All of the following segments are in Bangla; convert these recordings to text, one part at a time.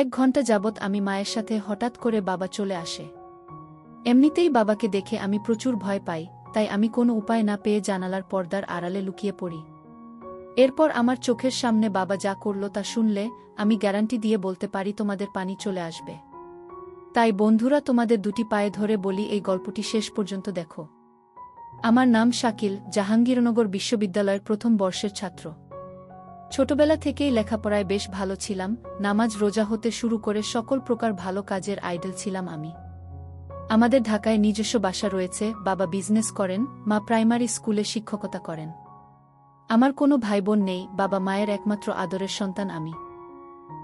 এক ঘণ্টা যাবৎ আমি মায়ের সাথে হঠাৎ করে বাবা চলে আসে। এমনিতেই বাবাকে দেখে আমি প্রচুর ভয় পাই, তাই আমি কোনো উপায় না পেয়ে জানালার পর্দার আড়ালে লুকিয়ে পড়ি। এরপর আমার চোখের সামনে বাবা যা করল তা শুনলে আমি গ্যারান্টি দিয়ে বলতে পারি তোমাদের পানি চলে আসবে। তাই বন্ধুরা তোমাদের দুটি পায়ে ধরে বলি এই গল্পটি শেষ পর্যন্ত দেখো। আমার নাম শাকিল, জাহাঙ্গীরনগর বিশ্ববিদ্যালয়ের প্রথম বর্ষের ছাত্র। ছোটবেলা থেকেই লেখাপড়ায় বেশ ভালো ছিলাম, নামাজ রোজা হতে শুরু করে সকল প্রকার ভালো কাজের আইডল ছিলাম আমি। আমাদের ঢাকায় নিজস্ব বাসা রয়েছে, বাবা বিজনেস করেন, মা প্রাইমারি স্কুলে শিক্ষকতা করেন। আমার কোনো ভাই বোন নেই, বাবা মায়ের একমাত্র আদরের সন্তান আমি।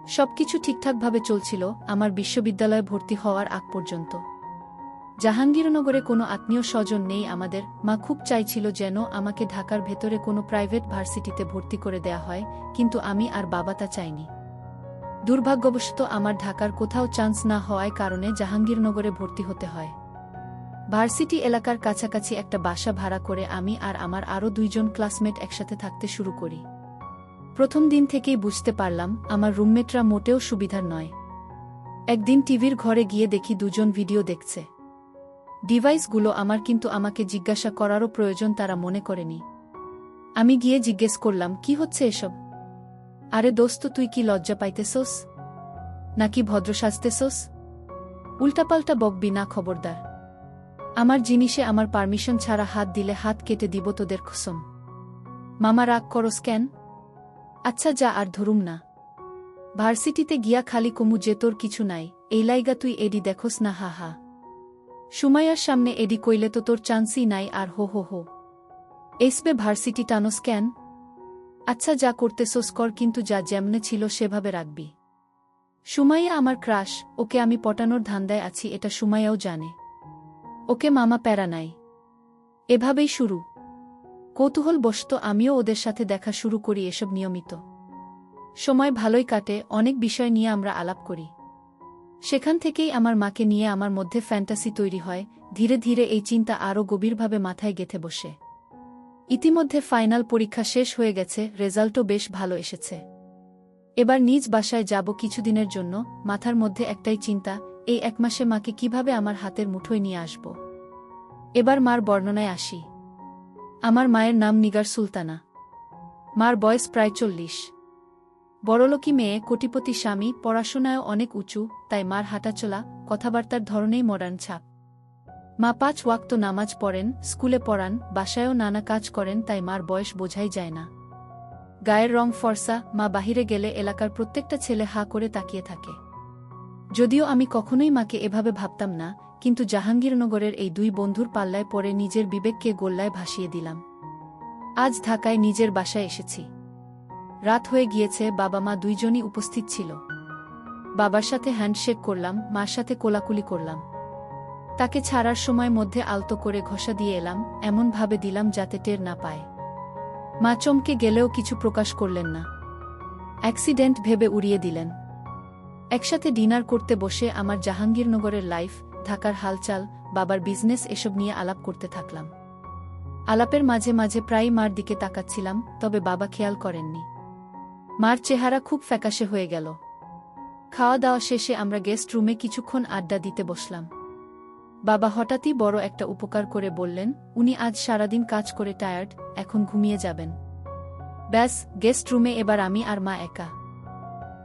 সবকিছু ঠিকঠাকভাবে চলছিল, আমার বিশ্ববিদ্যালয়ে ভর্তি হওয়ার আগ পর্যন্ত। জাহাঙ্গীরনগরে কোনো আত্মীয় স্বজন নেই আমাদের, মা খুব চাইছিল যেন আমাকে ঢাকার ভেতরে কোনো প্রাইভেট ভার্সিটিতে ভর্তি করে দেয়া হয়, কিন্তু আমি আর বাবা তা চাইনি। দুর্ভাগ্যবশত আমার ঢাকার কোথাও চান্স না হওয়ায় কারণে জাহাঙ্গীরনগরে ভর্তি হতে হয়। ভার্সিটি এলাকার কাছাকাছি একটা বাসা ভাড়া করে আমি আর আমার আরও দুইজন ক্লাসমেট একসাথে থাকতে শুরু করি। প্রথম দিন থেকেই বুঝতে পারলাম, আমার রুমমেটরা মোটেও সুবিধার নয়। একদিন টিভির ঘরে গিয়ে দেখি দুজন ভিডিও দেখছে। ডিভাইসগুলো আমার কিন্তু আমাকে জিজ্ঞাসা করারও প্রয়োজন তারা মনে করেনি। আমি গিয়ে জিজ্ঞেস করলাম, কি হচ্ছে এসব? আরে দোস্ত, তুই কি লজ্জা পাইতেছোস? নাকি ভদ্র সাজতেছোস? উল্টাপাল্টা বকবি না, খবরদার। আমার জিনিসে আমার পারমিশন ছাড়া হাত দিলে হাত কেটে দিব তোদের খসম। মামা, রাগ করস কেন? আচ্ছা যা আর ধরুম না। ভার্সিটিতে গিয়া খালি কমু যে তোর কিছু নাই। এই লাইগা তুই এডি দেখোস না, হা হা। সুমাইয়ার সামনে এডি কইলে তো তোর চান্সই নাই আর হো হো হো। এসবে ভার্সিটি টানোস কেন আচ্ছা যা করতেছোস কর কিন্তু যা যেমনে ছিল সেভাবে রাখবি। সুমাইয়া, আমার ক্রাশ, ওকে আমি পটানোর ধান্দায় আছি, এটা সুমাইয়াও জানে। ওকে মামা প্যারা নাই। এভাবেই শুরু। কৌতূহল বসত আমিও ওদের সাথে দেখা শুরু করি এসব নিয়মিত। সময় ভালোই কাটে, অনেক বিষয় নিয়ে আমরা আলাপ করি। সেখান থেকেই আমার মাকে নিয়ে আমার মধ্যে ফ্যান্টাসি তৈরি হয়, ধীরে ধীরে এই চিন্তা আরও গভীরভাবে মাথায় গেথে বসে। ইতিমধ্যে ফাইনাল পরীক্ষা শেষ হয়ে গেছে, রেজাল্টও বেশ ভালো এসেছে। এবার নিজ বাসায় যাব কিছুদিনের জন্য, মাথার মধ্যে একটাই চিন্তা, এই এক মাসে মাকে কীভাবে আমার হাতের মুঠোয় নিয়ে আসব? এবার মার বর্ণনায় আসি। আমার মায়ের নাম নিগার সুলতানা। মার বয়স প্রায় চল্লিশ। বড়লোকি মেয়ে কোটিপতি স্বামী পড়াশোনায়ও অনেক উঁচু, তাই মার হাঁটাচলা, কথাবার্তার ধরনেই মডার্ন ছাপ। মা পাঁচ ওয়াক্ত নামাজ পড়েন, স্কুলে পড়ান, বাসায়ও নানা কাজ করেন, তাই মার বয়স বোঝাই যায় না। গায়ের রং ফর্সা, মা বাহিরে গেলে এলাকার প্রত্যেকটা ছেলে হা করে তাকিয়ে থাকে। যদিও আমি কখনোই মাকে এভাবে ভাবতাম না, কিন্তু জাহাঙ্গীরনগরের এই দুই বন্ধুর পাল্লায় পরে নিজের বিবেককে গোল্লায় ভাসিয়ে দিলাম। আজ ঢাকায় নিজের বাসায় এসেছি। রাত হয়ে গিয়েছে, বাবা মা দুইজনই উপস্থিত ছিল। বাবার সাথে হ্যান্ডশেক করলাম, মার সাথে কোলাকুলি করলাম। তাকে ছাড়ার সময় মধ্যে আলতো করে ঘষা দিয়ে এলাম এমনভাবে দিলাম যাতে টের না পায়। মা চমকে গেলেও কিছু প্রকাশ করলেন না। অ্যাক্সিডেন্ট ভেবে উড়িয়ে দিলেন। একসাথে ডিনার করতে বসে আমার জাহাঙ্গীরনগরের লাইফ, ঢাকার হালচাল, বাবার বিজনেস এসব নিয়ে আলাপ করতে থাকলাম। আলাপের মাঝে মাঝে প্রায় মার দিকে তাকাচ্ছিলাম, তবে বাবা খেয়াল করেননি। মার চেহারা খুব ফ্যাকাশে হয়ে গেল। খাওয়া দাওয়া শেষে আমরা গেস্ট রুমে কিছুক্ষণ আড্ডা দিতে বসলাম। বাবা হঠাৎই বড় একটা উপকার করে বললেন, উনি আজ সারাদিন কাজ করে টায়ার্ড, এখন ঘুমিয়ে যাবেন। ব্যাস, গেস্ট রুমে এবার আমি আর মা একা।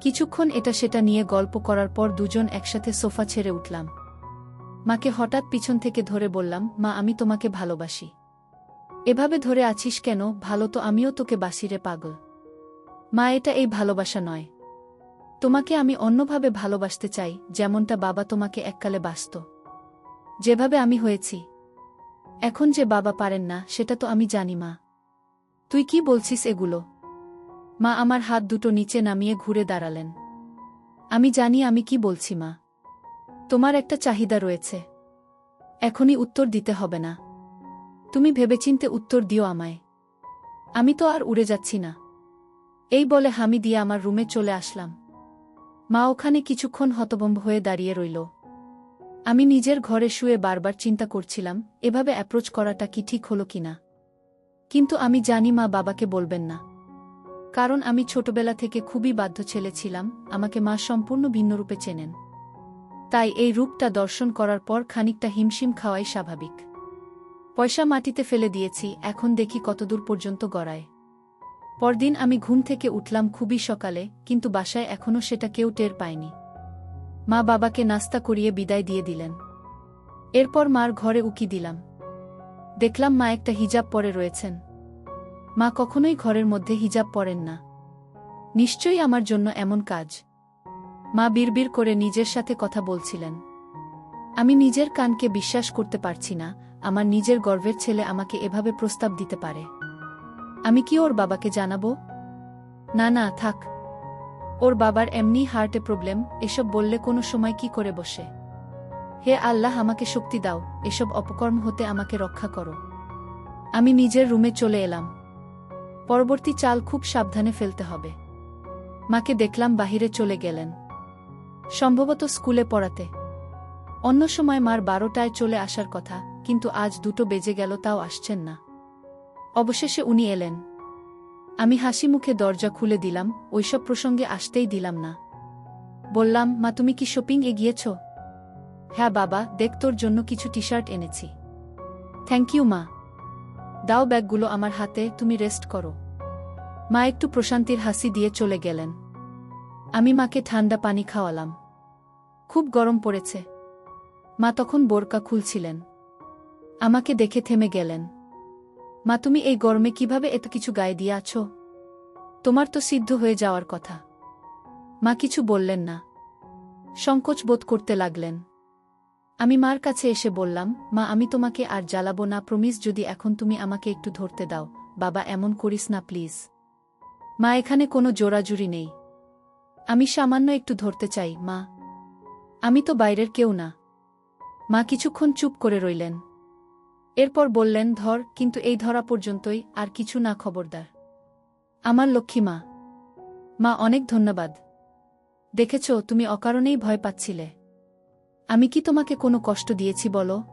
কিছুক্ষণ এটা সেটা নিয়ে গল্প করার পর দুজন একসাথে সোফা ছেড়ে উঠলাম। মাকে হঠাৎ পিছন থেকে ধরে বললাম, মা, আমি তোমাকে ভালোবাসি। এভাবে ধরে আছিস কেন? ভালো তো আমিও তোকে বাসিরে পাগল। মা, এটা এই ভালোবাসা নয়। তোমাকে আমি অন্যভাবে ভালোবাসতে চাই, যেমনটা বাবা তোমাকে এককালে বাসত যেভাবে আমি হয়েছি। এখন যে বাবা পারেন না, সেটা তো আমি জানি, মা। তুই কি বলছিস এগুলো? মা, আমার হাত দুটো নিচে নামিয়ে ঘুরে দাঁড়ালেন। আমি জানি আমি কি বলছি, মা। তোমার একটা চাহিদা রয়েছে। এখনই উত্তর দিতে হবে না। তুমি ভেবেচিন্তে উত্তর দিও আমায়। আমি তো আর উড়ে যাচ্ছি না। এই বলে হামি দিয়ে আমার রুমে চলে আসলাম। মা ওখানে কিছুক্ষণ হতভম্ব হয়ে দাঁড়িয়ে রইল। আমি নিজের ঘরে শুয়ে বারবার চিন্তা করছিলাম, এভাবে অ্যাপ্রোচ করাটা কি ঠিক হলো কিনা কিন্তু আমি জানি মা বাবাকে বলবেন না। কারণ আমি ছোটবেলা থেকে খুবই বাধ্য ছেলে ছিলাম, আমাকে মা সম্পূর্ণ ভিন্নরূপে চেনেন। তাই এই রূপটা দর্শন করার পর খানিকটা হিমশিম খাওয়াই স্বাভাবিক। পয়সা মাটিতে ফেলে দিয়েছি, এখন দেখি কতদূর পর্যন্ত গড়ায়। পরদিন আমি ঘুম থেকে উঠলাম খুবই সকালে, কিন্তু বাসায় এখনও সেটা কেউ টের পায়নি। মা বাবাকে নাস্তা করিয়ে বিদায় দিয়ে দিলেন। এরপর মার ঘরে উকি দিলাম। দেখলাম মা একটা হিজাব পরে রয়েছেন। মা কখনোই ঘরের মধ্যে হিজাব পরেন না। নিশ্চয়ই আমার জন্য এমন কাজ। মা বিড়বিড় করে নিজের সাথে কথা বলছিলেন। আমি নিজের কানকে বিশ্বাস করতে পারছি না, আমার নিজের গর্বের ছেলে আমাকে এভাবে প্রস্তাব দিতে পারে। আমি কি ওর বাবাকে জানাব? না না, থাক। ওর বাবার এমনি হার্টে প্রবলেম, এসব বললে কোনো সময় কি করে বসে? হে আল্লাহ, আমাকে শক্তি দাও, এসব অপকর্ম হতে আমাকে রক্ষা করো। আমি নিজের রুমে চলে এলাম। পরবর্তী চাল খুব সাবধানে ফেলতে হবে। মাকে দেখলাম বাহিরে চলে গেলেন। সম্ভবত স্কুলে পড়াতে। অন্য সময় মার বারোটায় চলে আসার কথা, কিন্তু আজ দুটো বেজে গেল, তাও আসছেন না। অবশেষে উনি এলেন। আমি হাসি মুখে দরজা খুলে দিলাম, ওইসব প্রসঙ্গে আসতেই দিলাম না। বললাম, মা, তুমি কি শপিং এ গিয়েছ? হ্যাঁ বাবা, দেখ তোর জন্য কিছু টি শার্ট এনেছি। থ্যাংক ইউ, মা। দাও ব্যাগগুলো আমার হাতে, তুমি রেস্ট করো মা একটু প্রশান্তির হাসি দিয়ে চলে গেলেন। আমি মাকে ঠান্ডা পানি খাওয়ালাম। খুব গরম পড়েছে। মা তখন বোরকা খুলছিলেন। আমাকে দেখে থেমে গেলেন। মা, তুমি এই গরমে কীভাবে এত কিছু গায়ে দিয়ে আছো? তোমার তো সিদ্ধ হয়ে যাওয়ার কথা। মা, কিছু বললেন না। সংকোচ বোধ করতে লাগলেন। আমি মার কাছে এসে বললাম, মা, আমি তোমাকে আর জ্বালাবো না প্রমিস যদি এখন তুমি আমাকে একটু ধরতে দাও। বাবা, এমন করিস না প্লিজ মা, এখানে কোনো জোরাজুরি নেই। আমি সামান্য একটু ধরতে চাই, মা। আমি তো বাইরের কেউ না। মা, কিছুক্ষণ চুপ করে রইলেন। এরপর বললেন, ধর, কিন্তু এই ধরা পর্যন্তই আর কিছু না, খবরদার। আমার লক্ষ্মী মা। মা, অনেক ধন্যবাদ। দেখেছ, তুমি অকারণেই ভয় পাচ্ছিলে। আমি কি তোমাকে কোনো কষ্ট দিয়েছি, বলো?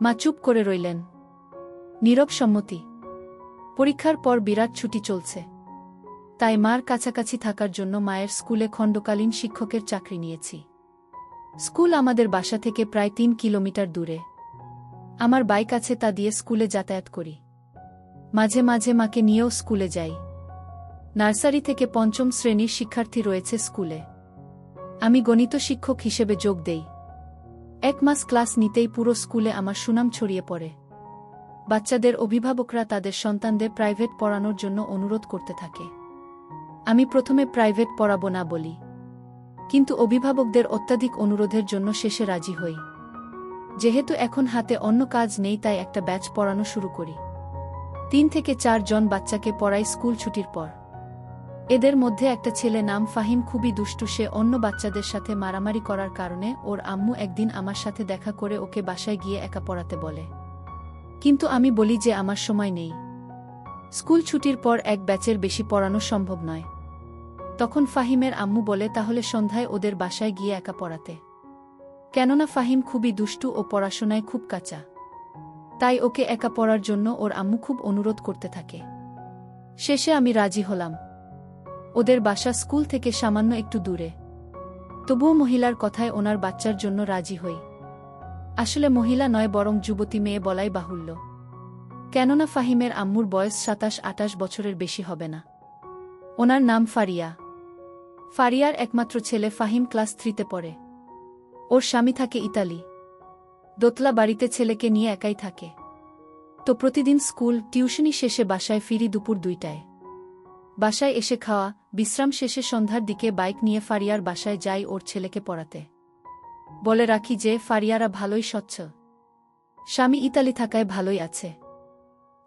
মা চুপ করে রইলেন। নীরব সম্মতি। পরীক্ষার পর বিরাট ছুটি চলছে। তাই মার কাছাকাছি থাকার জন্য মায়ের স্কুলে খণ্ডকালীন শিক্ষকের চাকরি নিয়েছি। স্কুল আমাদের বাসা থেকে প্রায় তিন কিলোমিটার দূরে। আমার বাইক আছে তা দিয়ে স্কুলে যাতায়াত করি। মাঝে মাঝে মাকে নিয়েও স্কুলে যাই। নার্সারি থেকে পঞ্চম শ্রেণির শিক্ষার্থী রয়েছে স্কুলে। আমি গণিত শিক্ষক হিসেবে যোগ দেই। এক মাস ক্লাস নিতেই পুরো স্কুলে আমার সুনাম ছড়িয়ে পড়ে। বাচ্চাদের অভিভাবকরা তাদের সন্তানদের প্রাইভেট পড়ানোর জন্য অনুরোধ করতে থাকে। আমি প্রথমে প্রাইভেট পড়াবো না বলি। কিন্তু অভিভাবকদের অত্যাধিক অনুরোধের জন্য শেষে রাজি হই। যেহেতু এখন হাতে অন্য কাজ নেই তাই একটা ব্যাচ পড়ানো শুরু করি। তিন থেকে চার জন বাচ্চাকে পড়াই স্কুল ছুটির পর। এদের মধ্যে একটা ছেলে নাম ফাহিম খুবই দুষ্টু, সে অন্য বাচ্চাদের সাথে মারামারি করার কারণে ওর আম্মু একদিন আমার সাথে দেখা করে ওকে বাসায় গিয়ে একা পড়াতে বলে। কিন্তু আমি বলি যে আমার সময় নেই। স্কুল ছুটির পর এক ব্যাচের বেশি পড়ানো সম্ভব নয়। তখন ফাহিমের আম্মু বলে, তাহলে সন্ধ্যায় ওদের বাসায় গিয়ে একা পড়াতে। কেননা ফাহিম খুবই দুষ্টু ও পড়াশোনায় খুব কাঁচা। তাই ওকে একা পড়ার জন্য ওর আম্মু খুব অনুরোধ করতে থাকে। শেষে আমি রাজি হলাম। ওদের বাসা স্কুল থেকে সামান্য একটু দূরে। তবুও মহিলার কথায় ওনার বাচ্চার জন্য রাজি হই। আসলে মহিলা নয় বরং যুবতী মেয়ে বলাই বাহুল্য। কেননা ফাহিমের আম্মুর বয়স সাতাশ আটাশ বছরের বেশি হবে না। ওনার নাম ফারিয়া। ফারিয়ার একমাত্র ছেলে ফাহিম ক্লাস থ্রিতে পড়ে। ওর স্বামী থাকে ইতালি। দোতলা বাড়িতে ছেলেকে নিয়ে একাই থাকে। তো প্রতিদিন স্কুল টিউশনি শেষে বাসায় ফিরি দুপুর দুইটায়। বাসায় এসে খাওয়া, বিশ্রাম শেষে সন্ধ্যার দিকে বাইক নিয়ে ফারিয়ার বাসায় যাই ওর ছেলেকে পড়াতে। বলে রাখি যে, ফারিয়ারা ভালোই স্বচ্ছ। স্বামী ইতালি থাকায় ভালোই আছে।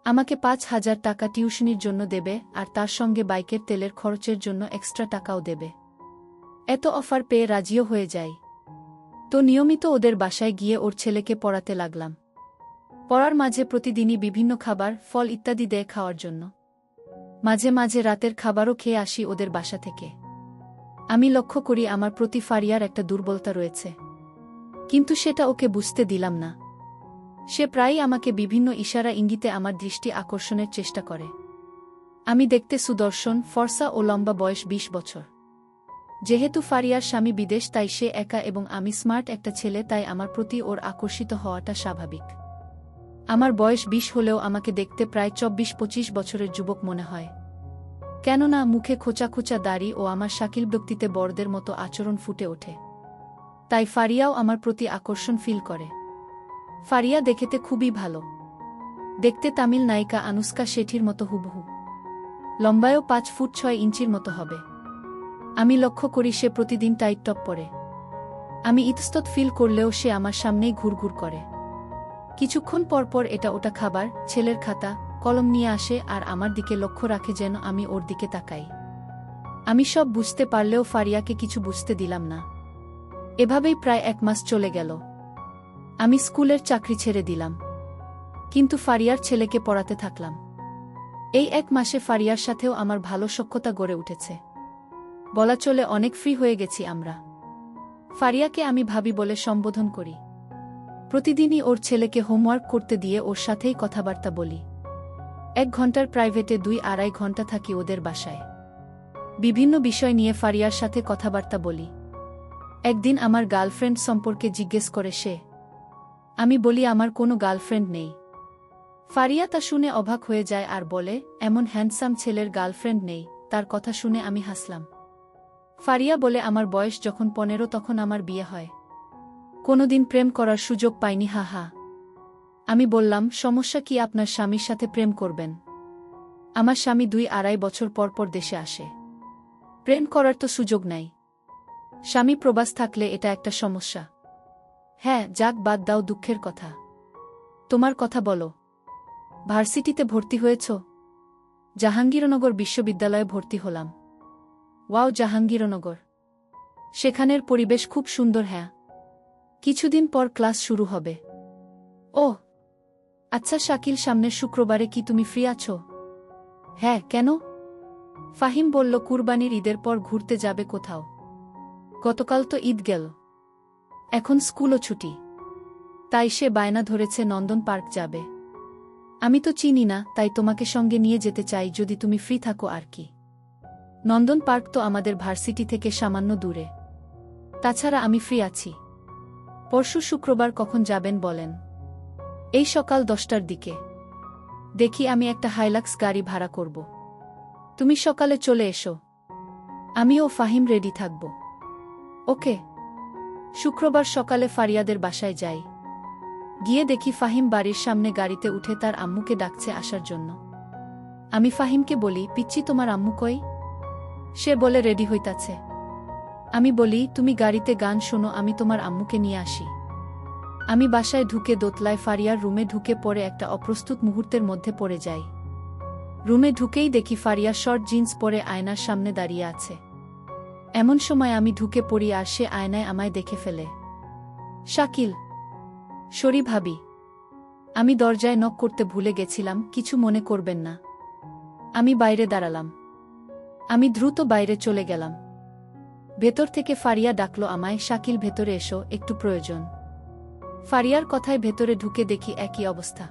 আমাকে পাঁচ হাজার টাকা টিউশনির জন্য দেবে, আর তার সঙ্গে বাইকের তেলের খরচের জন্য এক্সট্রা টাকাও দেবে। এত অফার পেয়ে রাজিও হয়ে যাই। তো নিয়মিত ওদের বাসায় গিয়ে ওর ছেলেকে পড়াতে লাগলাম। পড়ার মাঝে প্রতিদিনই বিভিন্ন খাবার, ফল ইত্যাদি দেয় খাওয়ার জন্য। মাঝে মাঝে রাতের খাবারও খেয়ে আসি ওদের বাসা থেকে। আমি লক্ষ্য করি আমার প্রতি ফারিয়ার একটা দুর্বলতা রয়েছে। কিন্তু সেটা ওকে বুঝতে দিলাম না। সে প্রায়ই আমাকে বিভিন্ন ইশারা ইঙ্গিতে আমার দৃষ্টি আকর্ষণের চেষ্টা করে। আমি দেখতে সুদর্শন, ফর্সা ও লম্বা বয়স ২০ বছর। যেহেতু ফারিয়ার স্বামী বিদেশ, তাই সে একা এবং আমি স্মার্ট একটা ছেলে, তাই আমার প্রতি ওর আকর্ষিত হওয়াটা স্বাভাবিক। আমার বয়স বিশ হলেও আমাকে দেখতে প্রায় চব্বিশ পঁচিশ বছরের যুবক মনে হয়। কেননা মুখে খোঁচা খোঁচা দাড়ি ও আমার শাকিল ব্যক্তিতে বড়দের মতো আচরণ ফুটে ওঠে। তাই ফারিয়াও আমার প্রতি আকর্ষণ ফিল করে। ফারিয়া দেখেতে খুবই ভালো। দেখতে তামিল নায়িকা আনুষ্কা শেঠির মতো হুবহু। লম্বায়ও পাঁচ ফুট ছয় ইঞ্চির মতো হবে। আমি লক্ষ্য করি সে প্রতিদিন টাইট টপ পরে। আমি ইতস্তত ফিল করলেও সে আমার সামনেই ঘুরঘুর করে। কিছুক্ষণ পর পর এটা ওটা খাবার, ছেলের খাতা, কলম নিয়ে আসে আর আমার দিকে লক্ষ্য রাখে যেন আমি ওর দিকে তাকাই। আমি সব বুঝতে পারলেও ফারিয়াকে কিছু বুঝতে দিলাম না। এভাবেই প্রায় এক মাস চলে গেল। আমি স্কুলের চাকরি ছেড়ে দিলাম। কিন্তু ফারিয়ার ছেলেকে পড়াতে থাকলাম। এই এক মাসে ফারিয়ার সাথেও আমার ভালো সক্ষতা গড়ে উঠেছে। বলা চলে অনেক ফ্রি হয়ে গেছি আমরা। ফারিয়াকে আমি ভাবি বলে সম্বোধন করি। প্রতিদিনই ওর ছেলেকে হোমওয়ার্ক করতে দিয়ে ওর সাথেই কথাবার্তা বলি। এক ঘণ্টার প্রাইভেটে দুই আড়াই ঘণ্টা থাকি ওদের বাসায়। বিভিন্ন বিষয় নিয়ে ফারিয়ার সাথে কথাবার্তা বলি। একদিন আমার গার্লফ্রেন্ড সম্পর্কে জিজ্ঞেস করে সে, আমি বলি আমার কোনো গার্লফ্রেন্ড নেই। ফারিয়া তা শুনে অবাক হয়ে যায় আর বলে, এমন হ্যান্ডসাম ছেলের গার্লফ্রেন্ড নেই। তার কথা শুনে আমি হাসলাম। ফারিয়া বলে, আমার বয়স যখন পনেরো, তখন আমার বিয়ে হয়। কোনোদিন প্রেম করার সুযোগ পাইনি, হা হা। আমি বললাম, সমস্যা কি? আপনার স্বামীর সাথে প্রেম করবেন। আমার স্বামী দুই আড়াই বছর পর পর দেশে আসে। প্রেম করার তো সুযোগ নাই। স্বামী প্রবাস থাকলে এটা একটা সমস্যা। হ্যাঁ যাক, বাদ দাও, দুঃখের কথা। তোমার কথা বলো। ভার্সিটিতে ভর্তি হয়েছ? জাহাঙ্গীরনগর বিশ্ববিদ্যালয়ে ভর্তি হলাম। ওয়াও, জাহাঙ্গীরনগর। সেখানের পরিবেশ খুব সুন্দর হ্যাঁ। কিছুদিন পর ক্লাস শুরু হবে। ও আচ্ছা শাকিল, সামনের শুক্রবারে কি তুমি ফ্রি আছো? হ্যাঁ কেন? ফাহিম বলল, কুরবানির ঈদের পর ঘুরতে যাবে কোথাও। গতকাল তো ঈদ গেল। এখন স্কুলও ছুটি। তাই সে বায়না ধরেছে, নন্দন পার্ক যাবে। আমি তো চিনি না, তাই তোমাকে সঙ্গে নিয়ে যেতে চাই, যদি তুমি ফ্রি থাকো আর কি। নন্দন পার্ক তো আমাদের ভার্সিটি থেকে সামান্য দূরে। তাছাড়া আমি ফ্রি আছি। পরশু শুক্রবার কখন যাবেন বলেন। এই সকাল দশটার দিকে। দেখি আমি একটা হাইলাক্স গাড়ি ভাড়া করব। তুমি সকালে চলে এসো। আমিও ফাহিম রেডি থাকব। ওকে। শুক্রবার সকালে ফারিয়াদের বাসায় যাই। গিয়ে দেখি ফাহিম বাড়ির সামনে গাড়িতে উঠে তার আম্মুকে ডাকছে আসার জন্য। আমি ফাহিমকে বলি পিচ্ছি তোমার আম্মু কই? সে বলে রেডি হইতাছে। আমি বলি, তুমি গাড়িতে গান শোনো, আমি তোমার আম্মুকে নিয়ে আসি। আমি বাসায় ঢুকে দোতলায় ফারিয়ার রুমে ঢুকে পড়ে একটা অপ্রস্তুত মুহূর্তের মধ্যে পড়ে যাই। রুমে ঢুকেই দেখি ফারিয়া শর্ট জিন্স পরে আয়নার সামনে দাঁড়িয়ে আছে। এমন সময় আমি ঢুকে পড়ি আর সে আয়নায় আমায় দেখে ফেলে। শাকিল, সরি ভাবি। আমি দরজায় নক করতে ভুলে গেছিলাম, কিছু মনে করবেন না। আমি বাইরে দাঁড়ালাম। আমি দ্রুত বাইরে চলে গেলাম। ভেতর থেকে ফারিয়া ডাকল আমায়, শাকিল, ভেতরে এসো, একটু প্রয়োজন। ফারিয়ার কথায় ভেতরে ঢুকে দেখি একই অবস্থা।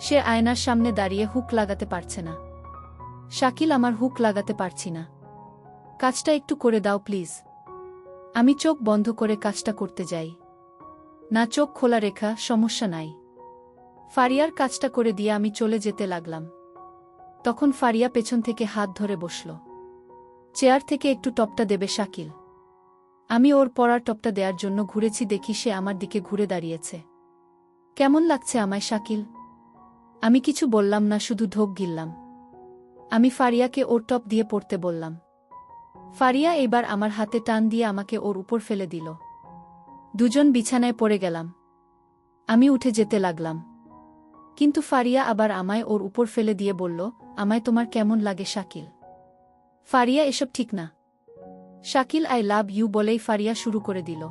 সে আয়নার সামনে দাঁড়িয়ে হুক লাগাতে পারছে না। শাকিল, আমার হুক লাগাতে পারছি না। কাজটা একটু করে দাও, প্লিজ। আমি চোখ বন্ধ করে কাজটা করতে যাই। না, চোখ খোলা রেখা, সমস্যা নাই। ফারিয়ার কাজটা করে দিয়ে আমি চলে যেতে লাগলাম। তখন ফারিয়া পেছন থেকে হাত ধরে বসল। চেয়ার থেকে একটু টপটা দেবে শাকিল। আমি ওর পড়ার টপটা দেওয়ার জন্য ঘুরেছি, দেখি সে আমার দিকে ঘুরে দাঁড়িয়েছে। কেমন লাগছে আমায় শাকিল? আমি কিছু বললাম না, শুধু ঢোক গিললাম। আমি ফারিয়াকে ওর টপ দিয়ে পড়তে বললাম। ফারিয়া এবার আমার হাতে টান দিয়ে আমাকে ওর উপর ফেলে দিল। দুজন বিছানায় পড়ে গেলাম। আমি উঠে যেতে লাগলাম। কিন্তু ফারিয়া আবার আমায় ওর উপর ফেলে দিয়ে বলল আমায় তোমার কেমন লাগে, শাকিল? ফারিয়া, এসব ঠিক না। শাকিল, আই লাভ ইউ বলেই ফারিয়া শুরু করে দিল।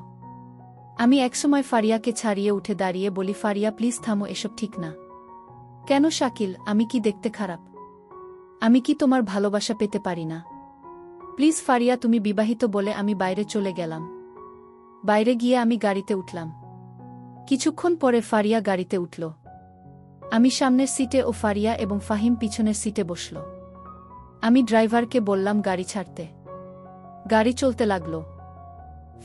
আমি একসময় ফারিয়াকে ছাড়িয়ে উঠে দাঁড়িয়ে বলি, ফারিয়া, প্লিজ থামো, এসব ঠিক না। কেন শাকিল? আমি কি দেখতে খারাপ? আমি কি তোমার ভালোবাসা পেতে পারি না? প্লিজ ফারিয়া, তুমি বিবাহিত বলে আমি বাইরে চলে গেলাম। বাইরে গিয়ে আমি গাড়িতে উঠলাম। কিছুক্ষণ পরে ফারিয়া গাড়িতে উঠল। আমি সামনের সিটে ও ফারিয়া এবং ফাহিম পিছনের সিটে বসল। আমি ড্রাইভারকে বললাম, গাড়ি ছাড়তে। গাড়ি চলতে লাগল।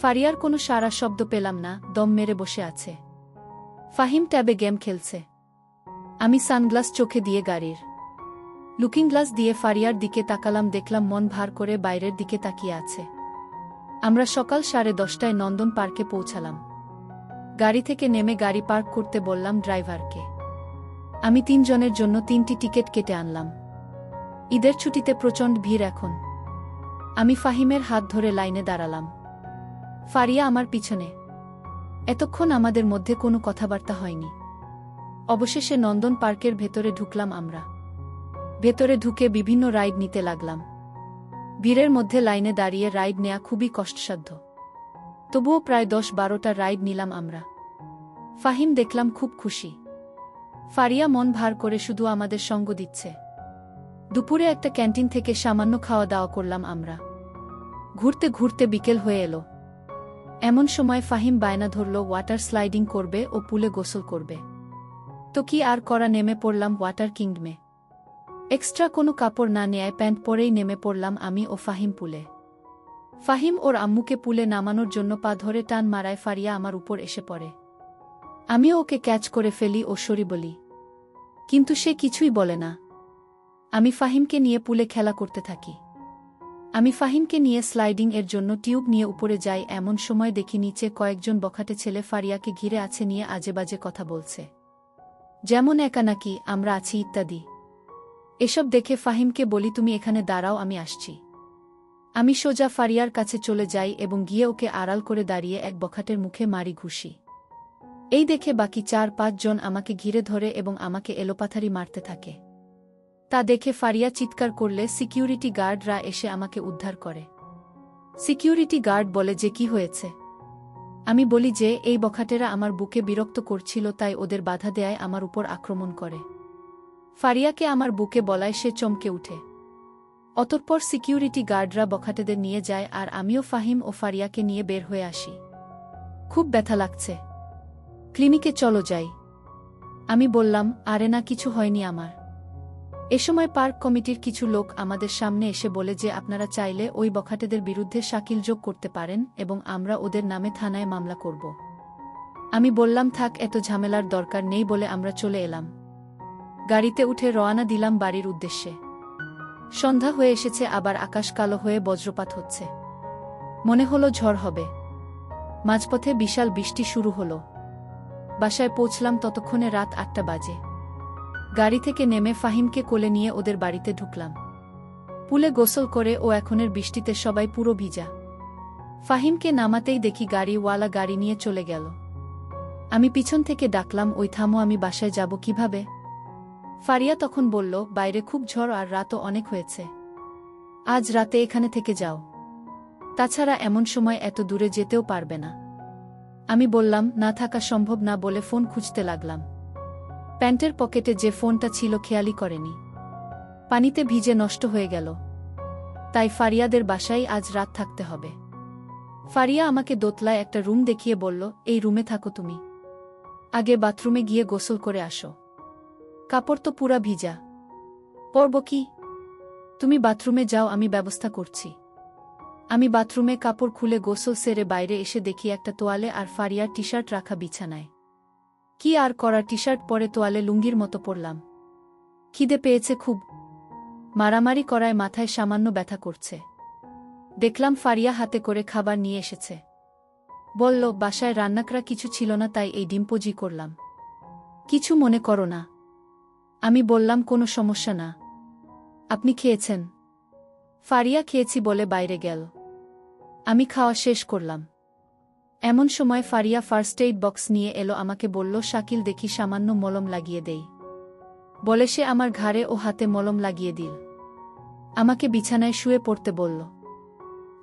ফারিয়ার কোনো সারা শব্দ পেলাম না, দম মেরে বসে আছে। ফাহিম ট্যাবে গেম খেলছে। আমি সানগ্লাস চোখে দিয়ে গাড়ির লুকিং গ্লাস দিয়ে ফারিয়ার দিকে তাকালাম, দেখলাম মন ভার করে বাইরের দিকে তাকিয়ে আছে। আমরা সকাল সাড়ে দশটায় নন্দন পার্কে পৌঁছালাম। গাড়ি থেকে নেমে গাড়ি পার্ক করতে বললাম ড্রাইভারকে। আমি তিনজনের জন্য তিনটি টিকিট কেটে আনলাম। ঈদের ছুটিতে প্রচণ্ড ভিড় এখন। আমি ফাহিমের হাত ধরে লাইনে দাঁড়ালাম। ফারিয়া আমার পিছনে। এতক্ষণ আমাদের মধ্যে কোনো কথাবার্তা হয়নি। অবশেষে নন্দন পার্কের ভেতরে ঢুকলাম আমরা। ভেতরে ঢুকে বিভিন্ন রাইড নিতে লাগলাম। ভিড়ের মধ্যে লাইনে দাঁড়িয়ে রাইড নেয়া খুবই কষ্টসাধ্য। তবুও প্রায় দশ বারোটা রাইড নিলাম আমরা। ফাহিম দেখলাম খুব খুশি। ফারিয়া মন ভার করে শুধু আমাদের সঙ্গ দিচ্ছে। দুপুরে একটা ক্যান্টিন থেকে সামান্য খাওয়া দাওয়া করলাম আমরা। ঘুরতে ঘুরতে বিকেল হয়ে এলো। এমন সময় ফাহিম বায়না ধরল ওয়াটার স্লাইডিং করবে ও পুলে গোসল করবে। তো কি আর করা, নেমে পড়লাম ওয়াটার কিংডমে এক্সট্রা কোনো কাপড় না নেয় প্যান্ট পরেই নেমে পড়লাম আমি ও ফাহিম পুলে। ফাহিম ওর আম্মুকে পুলে নামানোর জন্য পা ধরে টান মারায় ফারিয়া আমার উপর এসে পড়ে। আমিও ওকে ক্যাচ করে ফেলি ও সরি বলি। কিন্তু সে কিছুই বলে না। আমি ফাহিমকে নিয়ে পুলে খেলা করতে থাকি। আমি ফাহিমকে নিয়ে স্লাইডিং এর জন্য টিউব নিয়ে উপরে যাই এমন সময় দেখি নিচে কয়েকজন বখাটে ছেলে ফারিয়াকে ঘিরে আছে নিয়ে আজেবাজে কথা বলছে। যেমন একা নাকি, আমরা আছি ইত্যাদি। এসব দেখে ফাহিমকে বলি, তুমি এখানে দাঁড়াও, আমি আসছি। আমি সোজা ফারিয়ার কাছে চলে যাই এবং গিয়ে ওকে আড়াল করে দাঁড়িয়ে এক বখাটের মুখে মারি ঘুষি। এই দেখে বাকি চার পাঁচজন আমাকে ঘিরে ধরে এবং আমাকে এলোপাথারি মারতে থাকে। তা দেখে ফারিয়া চিৎকার করলে সিকিউরিটি গার্ডরা এসে আমাকে উদ্ধার করে। সিকিউরিটি গার্ড বলে যে কি হয়েছে? আমি বলি যে, এই বখাটেরা আমার বুকে বিরক্ত করছিল, তাই ওদের বাধা দেয় আমার উপর আক্রমণ করে। ফারিয়াকে আমার বুকে বলায় সে চমকে উঠে। অতঃপর সিকিউরিটি গার্ডরা বখাটেদের নিয়ে যায়, আর আমিও ফাহিম ও ফারিয়াকে নিয়ে বের হয়ে আসি। খুব ব্যথা লাগছে। ক্লিনিকে চলো যাই। আমি বললাম, আরে না, কিছু হয়নি আমার। এ সময় পার্ক কমিটির কিছু লোক আমাদের সামনে এসে বলে যে, আপনারা চাইলে ওই বখাটেদের বিরুদ্ধে শাকিল যোগ করতে পারেন এবং আমরা ওদের নামে থানায় মামলা করব। আমি বললাম, থাক, এত ঝামেলার দরকার নেই, বলে আমরা চলে এলাম। গাড়িতে উঠে রওয়ানা দিলাম বাড়ির উদ্দেশ্যে। সন্ধ্যা হয়ে এসেছে, আবার আকাশ কালো হয়ে বজ্রপাত হচ্ছে। মনে হলো ঝড় হবে। মাঝপথে বিশাল বৃষ্টি শুরু হলো। বাসায় পৌঁছলাম ততক্ষণে রাত আটটা বাজে। গাড়ি থেকে নেমে ফাহিমকে কোলে নিয়ে ওদের বাড়িতে ঢুকলাম। পুলে গোসল করে ও এখনের বৃষ্টিতে সবাই পুরো ভিজা। ফাহিমকে নামাতেই দেখি গাড়িওয়ালা গাড়ি নিয়ে চলে গেল। আমি পিছন থেকে ডাকলাম, ওই থামো, আমি বাসায় যাব কীভাবে? ফারিয়া তখন বলল, বাইরে খুব ঝড় আর রাতও অনেক হয়েছে। আজ রাতে এখানে থেকে যাও। তাছাড়া এমন সময় এত দূরে যেতেও পারবে না। আমি বললাম, না থাকা সম্ভব না বলে ফোন খুঁজতে লাগলাম। প্যান্টের পকেটে যে ফোনটা ছিল খেয়ালি করেনি। পানিতে ভিজে নষ্ট হয়ে গেল। তাই ফারিয়াদের বাসায় আজ রাত থাকতে হবে। ফারিয়া আমাকে দোতলায় একটা রুম দেখিয়ে বলল, এই রুমে থাকো তুমি। আগে বাথরুমে গিয়ে গোসল করে আসো। কাপড় তো পুরা ভিজা। পরব কি? তুমি বাথরুমে যাও, আমি ব্যবস্থা করছি। আমি বাথরুমে কাপড় খুলে গোসল সেরে বাইরে এসে দেখি একটা তোয়ালে আর ফারিয়ার টি শার্ট রাখা বিছানায়। কি আর করা টি শার্ট পরে তোয়ালে লুঙ্গির মতো পরলাম। খিদে পেয়েছে খুব। মারামারি করায় মাথায় সামান্য ব্যথা করছে। দেখলাম ফারিয়া হাতে করে খাবার নিয়ে এসেছে। বলল, বাসায় রান্নাকরা কিছু ছিল না, তাই এই ডিম্পোজি করলাম। কিছু মনে করো না। আমি বললাম, কোনো সমস্যা না। আপনি খেয়েছেন? ফারিয়া খেয়েছি বলে বাইরে গেল। আমি খাওয়া শেষ করলাম। এমন সময় ফারিয়া ফার্স্ট এইড বক্স নিয়ে এলো, আমাকে বলল, শাকিল, দেখি সামান্য মলম লাগিয়ে দেই। বলে সে আমার ঘাড়ে ও হাতে মলম লাগিয়ে দিল। আমাকে বিছানায় শুয়ে পড়তে বলল।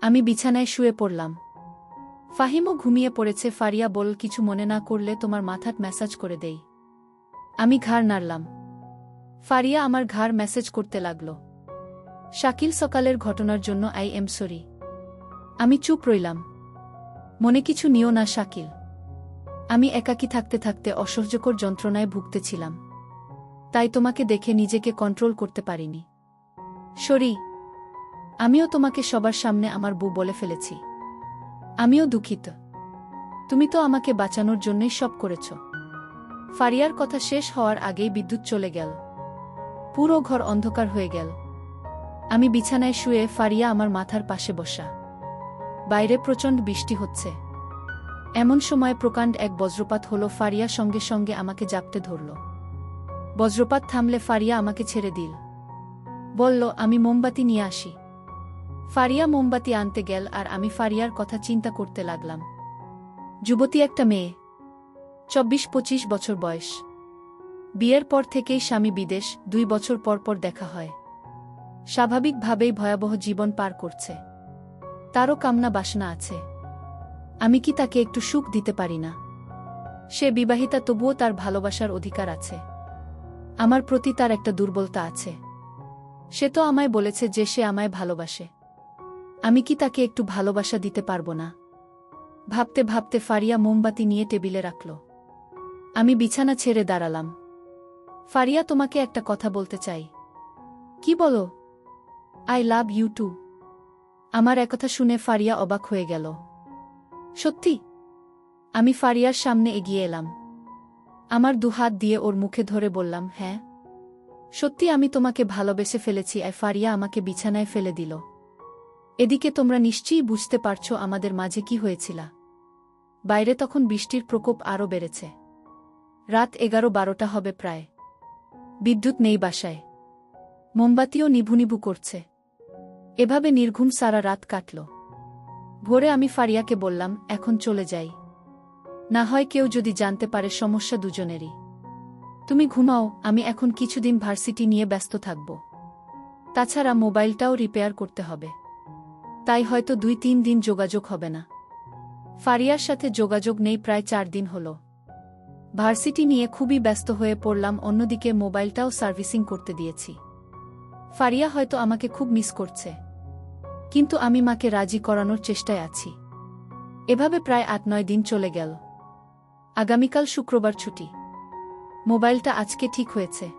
আমি বিছানায় শুয়ে পড়লাম। ফাহিমও ঘুমিয়ে পড়েছে। ফারিয়া বল কিছু মনে না করলে তোমার মাথাট ম্যাসাজ করে দেই। আমি ঘাড় নাড়লাম। ফারিয়া আমার ঘাড় মেসেজ করতে লাগল। শাকিল সকালের ঘটনার জন্য আই এম সরি আমি চুপ রইলাম। মনে কিছু নিও না, শাকিল। আমি একাকী থাকতে থাকতে অসহ্যকর যন্ত্রণায় ভুগতেছিলাম। তাই তোমাকে দেখে নিজেকে কন্ট্রোল করতে পারিনি। সরি, আমিও তোমাকে সবার সামনে আমার বউ বলে ফেলেছি। আমিও দুঃখিত। তুমি তো আমাকে বাঁচানোর জন্যই সব করেছ। ফারিয়ার কথা শেষ হওয়ার আগেই বিদ্যুৎ চলে গেল। পুরো ঘর অন্ধকার হয়ে গেল। আমি বিছানায় শুয়ে ফারিয়া আমার মাথার পাশে বসা। বাইরে প্রচণ্ড বৃষ্টি হচ্ছে। এমন সময় প্রকাণ্ড এক বজ্রপাত হল, ফারিয়া সঙ্গে সঙ্গে আমাকে জাপতে ধরল। বজ্রপাত থামলে ফারিয়া আমাকে ছেড়ে দিল। বলল, আমি মোমবাতি নিয়ে আসি। ফারিয়া মোমবাতি আনতে গেল আর আমি ফারিয়ার কথা চিন্তা করতে লাগলাম। যুবতী একটা মেয়ে চব্বিশ পঁচিশ বছর বয়স। বিয়ের পর থেকেই স্বামী বিদেশ, দুই বছর পর পর দেখা হয়। স্বাভাবিকভাবেই ভয়াবহ জীবন পার করছে। তারও কামনা বাসনা আছে। আমি কি তাকে একটু সুখ দিতে পারি না? সে বিবাহিতা তবুও তার ভালোবাসার অধিকার আছে। আমার প্রতি তার একটা দুর্বলতা আছে। সে তো আমায় বলেছে যে সে আমায় ভালোবাসে। আমি কি তাকে একটু ভালোবাসা দিতে পারব না? ভাবতে ভাবতে ফারিয়া মোমবাতি নিয়ে টেবিলে রাখল। আমি বিছানা ছেড়ে দাঁড়ালাম। ফারিয়া তোমাকে একটা কথা বলতে চাই। কি বলো? I love you too. আমার একথা শুনে ফারিয়া অবাক হয়ে গেল। সত্যি? আমি ফারিয়ার সামনে এগিয়ে এলাম। আমার দুহাত দিয়ে ওর মুখে ধরে বললাম হ্যাঁ। সত্যি আমি তোমাকে ভালোবেসে ফেলেছি আর ফারিয়া আমাকে বিছানায় ফেলে দিল। এদিকে তোমরা নিশ্চয়ই বুঝতে পারছ আমাদের মাঝে কি হয়েছিল। বাইরে তখন বৃষ্টির প্রকোপ আরও বেড়েছে। রাত এগারো বারোটা হবে প্রায়। বিদ্যুৎ নেই বাসায়। মোমবাতিও নিভু নিভু করছে। এভাবে নির্ঘুম সারা রাত কাটল। ভোরে আমি ফারিয়াকে বললাম, এখন চলে যাই। না হয় কেউ যদি জানতে পারে সমস্যা দুজনেরই। তুমি ঘুমাও, আমি এখন কিছুদিন ভার্সিটি নিয়ে ব্যস্ত থাকব। তাছাড়া মোবাইলটাও রিপেয়ার করতে হবে। তাই হয়তো দুই তিন দিন যোগাযোগ হবে না। ফারিয়ার সাথে যোগাযোগ নেই প্রায় চার দিন হল। ভার্সিটি নিয়ে খুবই ব্যস্ত হয়ে পড়লাম, অন্যদিকে মোবাইলটাও সার্ভিসিং করতে দিয়েছি। ফারিয়া হয়তো আমাকে খুব মিস করছে। কিন্তু আমি মাকে রাজি করানোর চেষ্টায় আছি। এভাবে প্রায় আট নয় দিন চলে গেল। আগামীকাল শুক্রবার ছুটি। মোবাইলটা আজকে ঠিক হয়েছে।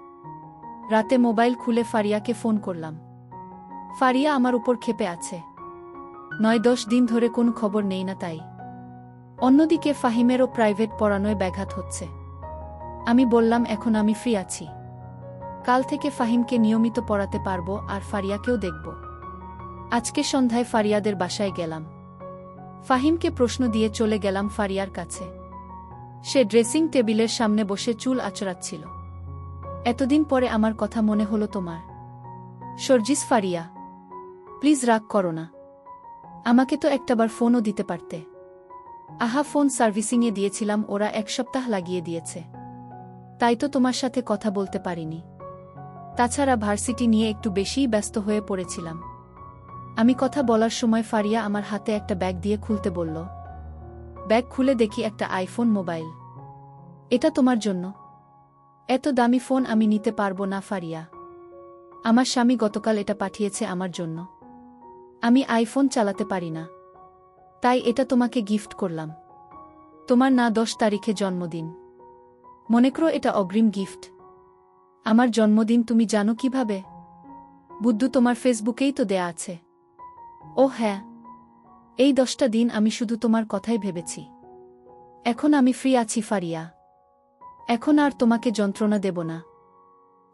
রাতে মোবাইল খুলে ফারিয়াকে ফোন করলাম। ফারিয়া আমার উপর ক্ষেপে আছে। নয় দশ দিন ধরে কোনো খবর নেই না তাই। অন্যদিকে ফাহিমেরও প্রাইভেট পড়ানোয় ব্যাঘাত হচ্ছে। আমি বললাম, এখন আমি ফ্রি আছি। কাল থেকে ফাহিমকে নিয়মিত পড়াতে পারব আর ফারিয়াকেও দেখব। আজকে সন্ধ্যায় ফারিয়াদের বাসায় গেলাম। ফাহিমকে প্রশ্ন দিয়ে চলে গেলাম ফারিয়ার কাছে। সে ড্রেসিং টেবিলের সামনে বসে চুল আচড়াচ্ছিল। এতদিন পরে আমার কথা মনে হলো তোমার। সর্জিস ফারিয়া, প্লিজ রাগ করো না। আমাকে তো একটাবার ফোনও দিতে পারতে। আহা, ফোন সার্ভিসিংয়ে দিয়েছিলাম, ওরা এক সপ্তাহ লাগিয়ে দিয়েছে। তাই তো তোমার সাথে কথা বলতে পারিনি। তাছাড়া ভার্সিটি নিয়ে একটু বেশিই ব্যস্ত হয়ে পড়েছিলাম। আমি কথা বলার সময় ফারিয়া আমার হাতে একটা ব্যাগ দিয়ে খুলতে বলল। ব্যাগ খুলে দেখি একটা আইফোন মোবাইল। এটা তোমার জন্য। এত দামি ফোন আমি নিতে পারব না ফারিয়া। আমার স্বামী গতকাল এটা পাঠিয়েছে আমার জন্য। আমি আইফোন চালাতে পারি না। তাই এটা তোমাকে গিফট করলাম। তোমার না দশ তারিখে জন্মদিন। মনে করো এটা অগ্রিম গিফট। আমার জন্মদিন তুমি জানো কীভাবে? বুদ্ধু তোমার ফেসবুকেই তো দেয়া আছে। ও হ্যাঁ এই দশটা দিন আমি শুধু তোমার কথাই ভেবেছি। এখন আমি ফ্রি আছি ফারিয়া। এখন আর তোমাকে যন্ত্রণা দেব না।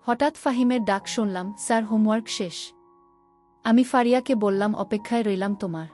হঠাৎ ফাহিমের ডাক শুনলাম, স্যার, হোমওয়ার্ক শেষ। আমি ফারিয়াকে বললাম, অপেক্ষায় রইলাম তোমার।